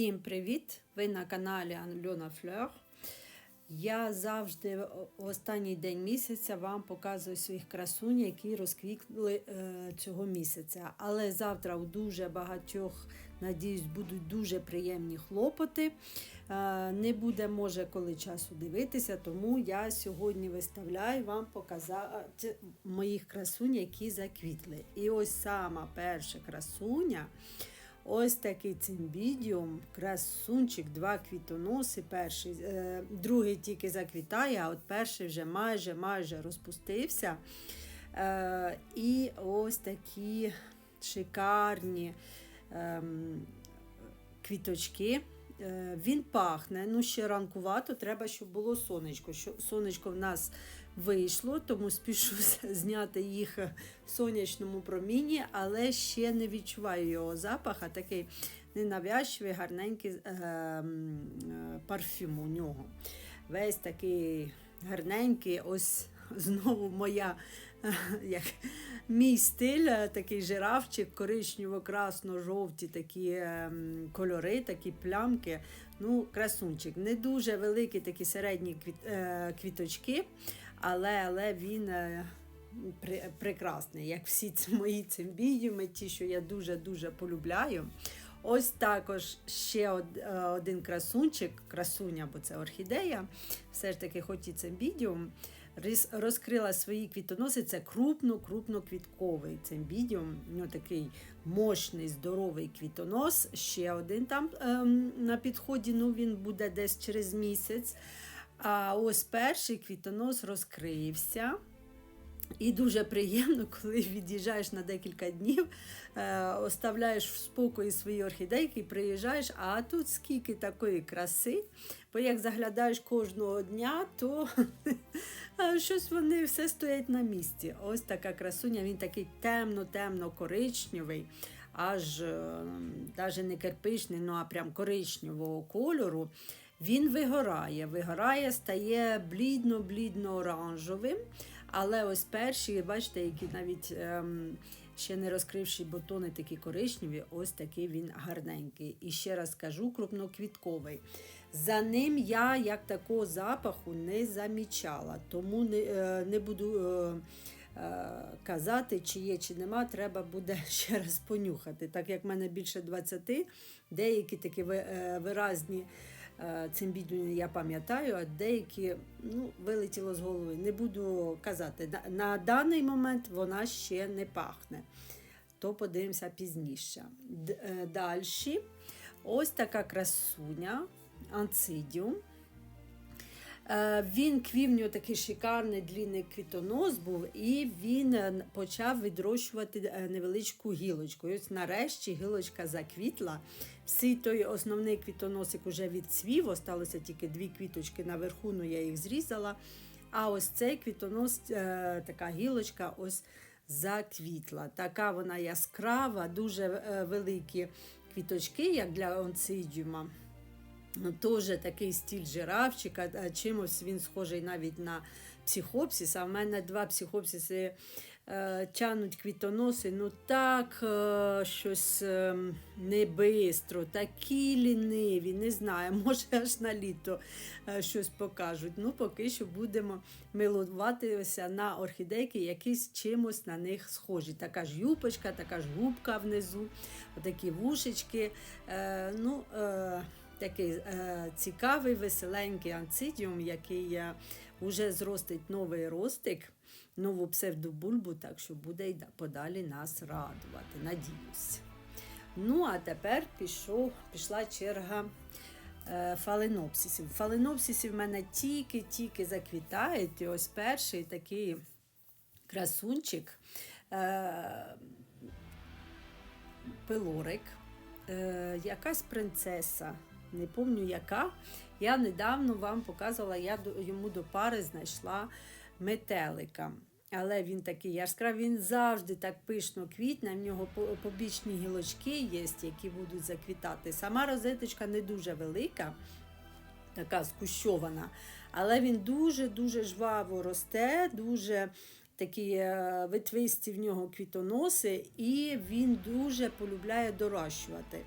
Всім привіт! Ви на каналі Альона Флер. Я завжди в останній день місяця вам показую своїх красунь, які розквітли е, цього місяця. Але завтра у дуже багатьох, надіюсь, будуть дуже приємні хлопоти. Е, не буде, може, коли часу дивитися, тому я сьогодні виставляю вам показати моїх красунь, які заквітли. І ось сама перша красуня. Ось такий цимбідіум, красунчик, два квітоноси. Перший, е, другий тільки заквітає, а от перший вже майже майже розпустився. Е, і ось такі шикарні е, квіточки. Е, Він пахне, ну ще ранкувато, треба, щоб було сонечко. Сонечко в нас вийшло, тому спішу зняти їх в сонячному проміні, але ще не відчуваю його запах, а такий ненавязчивий, гарненький е, е, парфюм у нього. Весь такий гарненький, ось знову моя, е, як мій стиль, е, такий жирафчик, коричнево-красно-жовті такі ем, кольори, такі плямки. Ну, красунчик. Не дуже великі такі середні квіт, е, квіточки, але, але він е, при, прекрасний, як всі ці мої цимбідіуми, ті, що я дуже-дуже полюбляю. Ось також ще е, один красунчик, красуня, бо це орхідея, все ж таки, хоч і цимбідіум, розкрила свої квітоноси. Це крупно-крупноквітковий цимбідіум. У нього такий мощний, здоровий квітонос. Ще один там ем, на підході, ну він буде десь через місяць. А ось перший квітонос розкрився. І дуже приємно, коли від'їжджаєш на декілька днів, е, оставляєш в спокої свої орхідейки, приїжджаєш, а тут скільки такої краси. Бо як заглядаєш кожного дня, то щось вони все стоять на місці. Ось така красуня, він такий темно-темно-коричневий, аж навіть не кирпичний, ну а прям коричневого кольору. Він вигорає, вигорає, стає блідно-блідно-оранжевим. Але ось перші, бачите, які навіть ем, ще не розкривши бутони, такі коричневі, ось такий він гарненький. І ще раз кажу, крупноквітковий. За ним я як такого запаху не замічала, тому не, е, не буду. Е, е, Казати, чи є, чи нема, треба буде ще раз понюхати. Так як в мене більше 20, деякі такі е, виразні е, цимбідіуми я пам'ятаю, а деякі ну, вилетіло з голови. Не буду казати. На, на даний момент вона ще не пахне. То подивимося пізніше. Далі. Ось така красуня, анцидіум. Е, Він квів, в нього такий шикарний длінний квітонос був, і він е, почав відрощувати е, невеличку гілочку. І ось нарешті гілочка заквітла. Всі той основний квітоносик уже відцвів, осталося тільки дві квіточки наверху, ну я їх зрізала. А ось цей квітонос, така гілочка, ось заквітла. Така вона яскрава, дуже великі квіточки, як для онцидіума. Ну, Теж такий стіль жирафчика, а чимось він схожий навіть на психопсис. А в мене два психопсиси е, тянуть квітоноси, ну так е, щось е, не бистро, такі ліниві, не знаю, може аж на літо е, щось покажуть. Ну, поки що будемо милуватися на орхідейки, якісь чимось на них схожі. Така ж юпочка, така ж губка внизу, отакі вушечки. Е, ну, е, Такий е, цікавий, веселенький анцидіум, який е, вже зростить новий ростик, нову псевдобульбу, так що буде й подалі нас радувати. Надіюсь. Ну, а тепер пішов, пішла черга е, фаленопсисів. Фаленопсиси в мене тільки-тільки заквітають. І ось перший такий красунчик. Е, пилорик, е, якась принцеса, не пам'ятаю яка. Я недавно вам показувала, я йому до пари знайшла метелика. Але він такий яскравий, він завжди так пишно квітне, в нього побічні гілочки є, які будуть заквітати. Сама розеточка не дуже велика, така скущована, але він дуже-дуже жваво росте, дуже такі е, витвисті в нього квітоноси, і він дуже полюбляє дорощувати.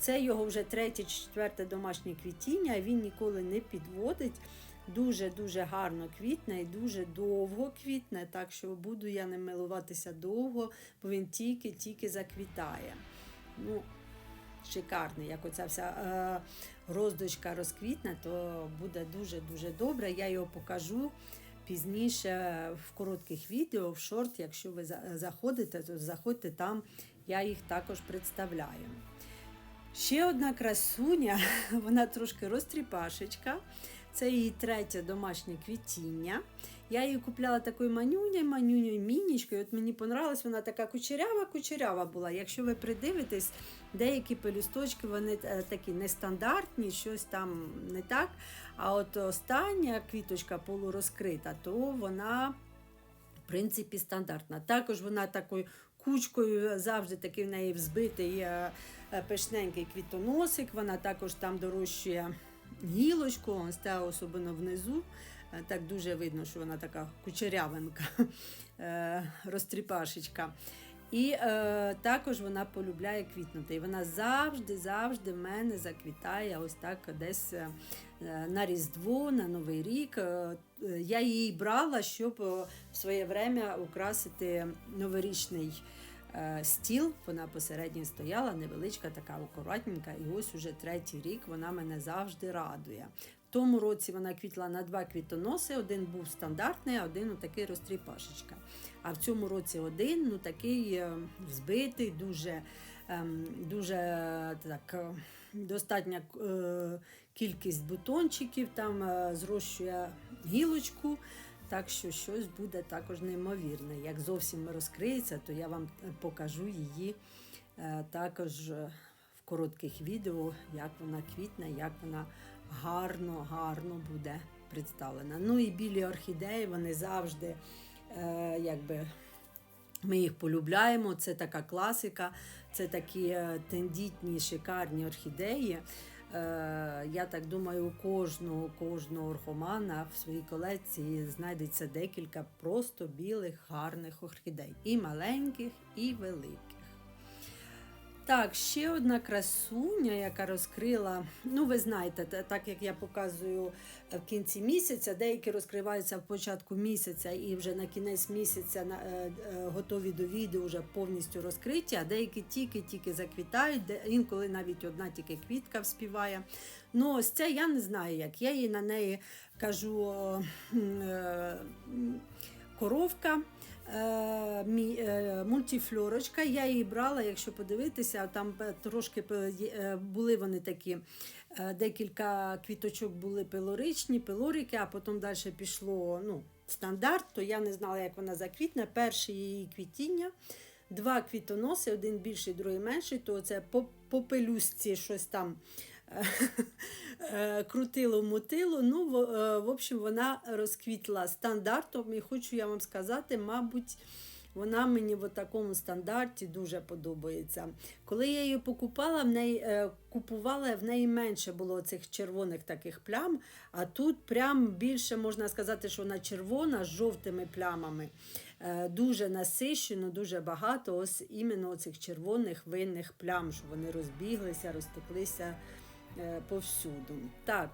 Це його вже третє чи четверте домашнє квітіння, він ніколи не підводить. Дуже-дуже гарно квітне і дуже довго квітне, так що буду я ним милуватися довго, бо він тільки-тільки заквітає. Ну, шикарний, як оця вся е, роздочка розквітне, то буде дуже-дуже добре. Я його покажу пізніше в коротких відео, в шорт. Якщо ви заходите, то заходьте там, я їх також представляю. Ще одна красуня, вона трошки розтріпашечка. Це її третє домашнє квітіння. Я її купляла такою манюнею, манюнею, мінічкою. От мені понравилась, вона така кучерява-кучерява була. Якщо ви придивитесь, деякі пелюсточки вони е, такі нестандартні, щось там не так. А от остання квіточка полурозкрита, то вона, в принципі, стандартна. Також вона такою кучкою завжди такий в неї взбитий е, е, пишненький квітоносик. Вона також там дорощує гілочку, ось та особливо внизу. Е, Так дуже видно, що вона така кучерявенка, розтріпашечка. І е, також вона полюбляє квітнути. І вона завжди, завжди в мене заквітає ось так десь е, на Різдво, на Новий рік. Е, Я її брала, щоб е, в своє время украсити новорічний стіл. Вона посередній стояла, невеличка, така акуратненька. І ось уже третій рік вона мене завжди радує. Тому році вона квітла на два квітоноси. Один був стандартний, а один такий розтріпашечка. А в цьому році один, ну такий е, взбитий, дуже, ем, дуже е, так. е, Достатня кількість бутончиків, там зрощує гілочку, так що щось буде також неймовірне. Як зовсім розкриється, то я вам покажу її також в коротких відео, як вона квітне, як вона гарно, гарно буде представлена. Ну і білі орхідеї, вони завжди е, якби. Ми їх полюбляємо, це така класика, це такі е, тендітні, шикарні орхідеї. Е, Я так думаю, у кожного, кожного орхомана в своїй колекції знайдеться декілька просто білих, гарних орхідей. І маленьких, і великих. Так, ще одна красуня, яка розкрила. Ну, ви знаєте, так як я показую е, в кінці місяця, деякі розкриваються в початку місяця і вже на кінець місяця е, е, готові до відео вже повністю розкриті, а деякі тільки-тільки заквітають, де інколи навіть одна тільки квітка вспіває. Ну, ось це я не знаю, як. Я їй на неї кажу коровка. Е, е, мультифлорочка. Я її брала, якщо подивитися, там трошки е, були вони такі. Декілька квіточок були пилоричні, пилорики, а потім далі пішло ну, стандарт, то я не знала, як вона заквітне. Перше її квітіння, два квітоноси, один більший, другий менший, то це по, по щось там крутило, мутило. Ну, в, е, в общем, вона розквітла стандартом, і хочу я вам сказати, мабуть. Вона мені в такому стандарті дуже подобається. Коли я її покупала, в неї е, купувала, в неї менше було цих червоних таких плям, а тут прям більше можна сказати, що вона червона з жовтими плямами. Е, дуже насищено, дуже багато ось іменно цих червоних винних плям, що вони розбіглися, розтеклися е, повсюду. Так.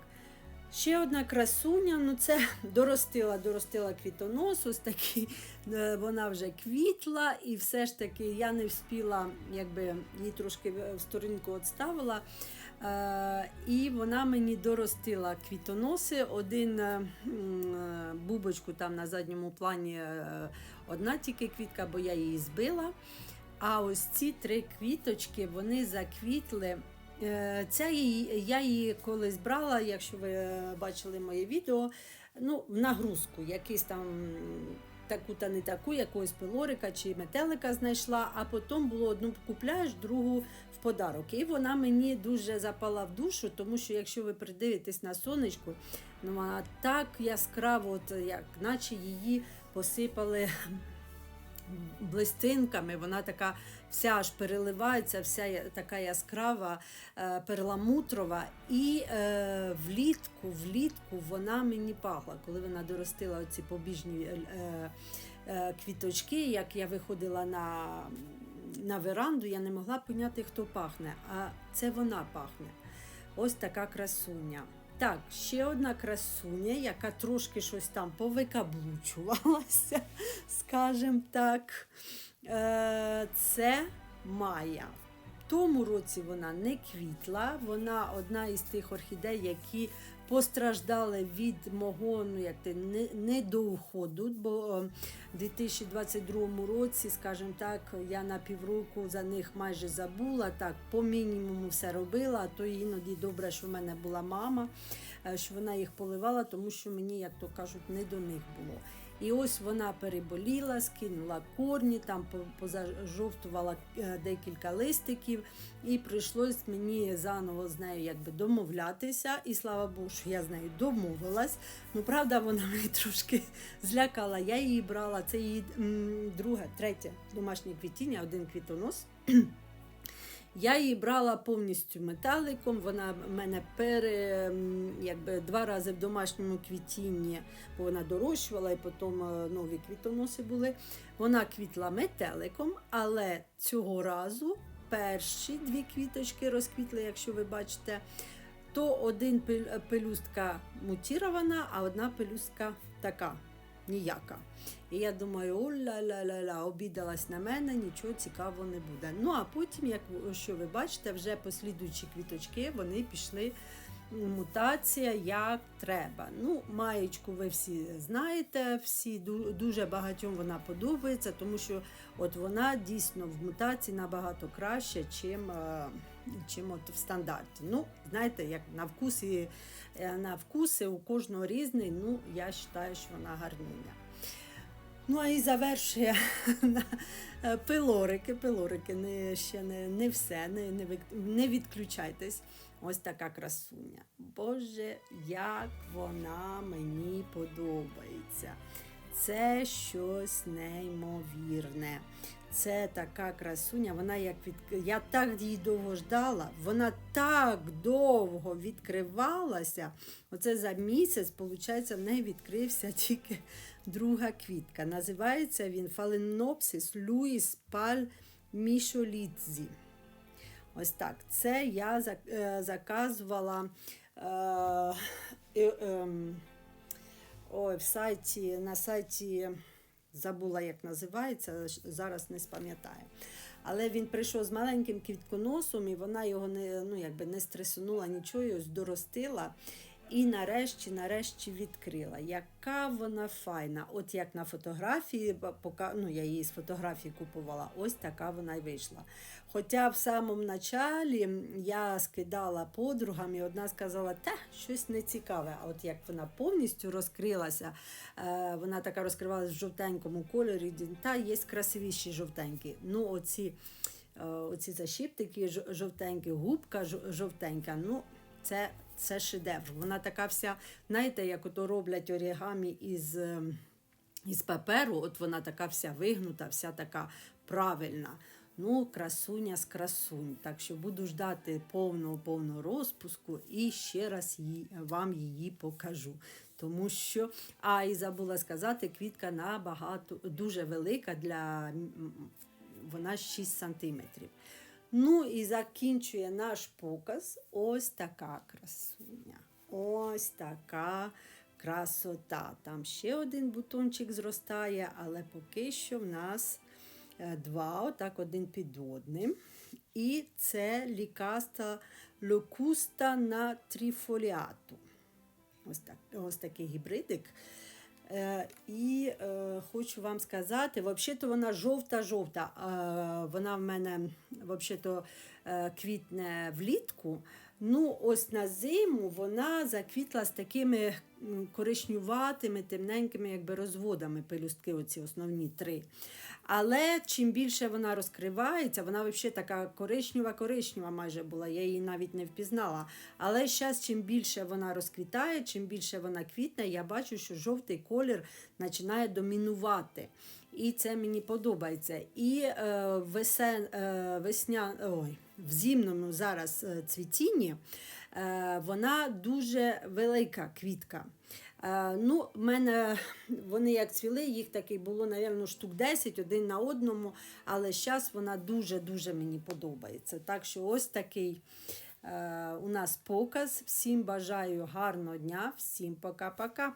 Ще одна красуня, ну це доростила, доростила квітонос, ось такий, е, вона вже квітла, і все ж таки я не вспіла, якби її трошки в сторонку відставила. Е, і вона мені доростила квітоноси. Один е, е, бубочку там на задньому плані е, одна тільки квітка, бо я її збила. А ось ці три квіточки вони заквітли. Е, Це її, я її колись брала, якщо ви бачили моє відео, ну, в нагрузку, якийсь там таку та не таку, якогось пилорика чи метелика знайшла, а потім було одну купляєш, другу в подарок. І вона мені дуже запала в душу, тому що якщо ви придивитесь на сонечку, ну вона так яскраво, от, як наче її посипали блистинками, вона така вся аж переливається, вся така яскрава, е, перламутрова. І е, влітку, влітку вона мені пахла, коли вона доростила оці побіжні е, е, квіточки, як я виходила на на веранду, я не могла поняти, хто пахне, а це вона пахне. Ось така красуня. Так, ще одна красуня, яка трошки щось там повикаблучувалася, скажімо так. Е, Це Майя. В тому році вона не квітла, вона одна із тих орхідей, які постраждали від мого ну, як ти, недоуходу, бо в 2022 році, скажімо так, я на півроку за них майже забула, так, по мінімуму все робила, а то іноді добре, що в мене була мама, е, що вона їх поливала, тому що мені, як то кажуть, не до них було. І ось вона переболіла, скинула корні, там по- позажовтувала е, декілька листиків, і прийшлось мені заново з нею якби домовлятися. І слава Богу, що я з нею домовилась. Ну, правда, вона мене трошки злякала. Я її брала. Це її друге, третє домашнє квітіння, один квітонос. Я її брала повністю металиком. Вона в мене пере якби два рази в домашньому квітінні, бо вона дорощувала, і потім е, нові квітоноси були. Вона квітла метеликом, але цього разу перші дві квіточки розквітли, якщо ви бачите, то один пель- пелюстка мутірована, а одна пелюстка така ніяка. І я думаю, о-ля-ля-ля-ля, обідалась на мене, нічого цікавого не буде. Ну а потім, як що ви бачите, вже послідуючі квіточки вони пішли. Мутація як треба. Ну, маєчку ви всі знаєте, всі дуже багатьом вона подобається, тому що от вона дійсно в мутації набагато краще, чим, е, чим от в стандарті. Ну, знаєте, як на вкусі, е, на вкуси у кожного різний. Ну, я вважаю, що вона гарніня. Ну, а і завершує е, пилорики. Пилорики не, ще не, не все, не, не, не відключайтесь. Ось така красуня. Боже, як вона мені подобається. Це щось неймовірне. Це така красуня, вона як від... Я так її довго ждала, вона так довго відкривалася. Оце за місяць, виходить, в неї відкрився тільки друга квітка. Називається він Фаленопсис Луїс Паль Мішолідзі. Ось так. Це я е, заказувала е, е, ем, ой, в сайті, на сайті, забула, як називається, зараз не спам'ятаю. Але він прийшов з маленьким квітконосом, і вона його не, ну, якби не стресунула нічого, здоростила. І нарешті, нарешті відкрила. Яка вона файна. От як на фотографії, ну, я її з фотографії купувала, ось така вона й вийшла. Хоча в самому началі я скидала подругам, і одна сказала, та щось не цікаве. А от як вона повністю розкрилася, е, вона така розкривалася в жовтенькому кольорі, та є красивіші жовтенькі. Ну, оці, е, оці защіптики жовтенькі, губка жовтенька. Ну, це, це шедевр. Вона така вся, знаєте, як ото роблять орігамі із. ем, із паперу, от вона така вся вигнута, вся така правильна. Ну, красуня з красунь. Так що буду ждати повного повного розпуску і ще раз її, вам її покажу. Тому що, а і забула сказати, квітка набагато дуже велика для вона 6 сантиметрів. Ну і закінчує наш показ ось така красуня. Ось така красота. Там ще один бутончик зростає, але поки що в нас е, два, отак один під одним. І це лікаста локуста на трифоліату. Ось, так, ось такий гібридик. Е, і е, хочу вам сказати, взагалі-то вона жовта-жовта. Вона в мене взагалі-то е, квітне влітку. Ну, ось на зиму вона заквітла з такими коричнюватими, темненькими якби розводами пелюстки, оці основні три. Але чим більше вона розкривається, вона взагалі така коричнева-коричнева майже була, я її навіть не впізнала. Але зараз, чим більше вона розквітає, чим більше вона квітне, я бачу, що жовтий колір починає домінувати. і це мені подобається. І е, весен, е, весня, ой, в зимному зараз е, цвітінні е, вона дуже велика квітка. Е, ну, в мене вони як цвіли, їх такий було, напевно, штук 10 один на одному, але зараз вона дуже-дуже мені подобається. Так що ось такий у нас показ. Всім бажаю гарного дня, всім пока-пока.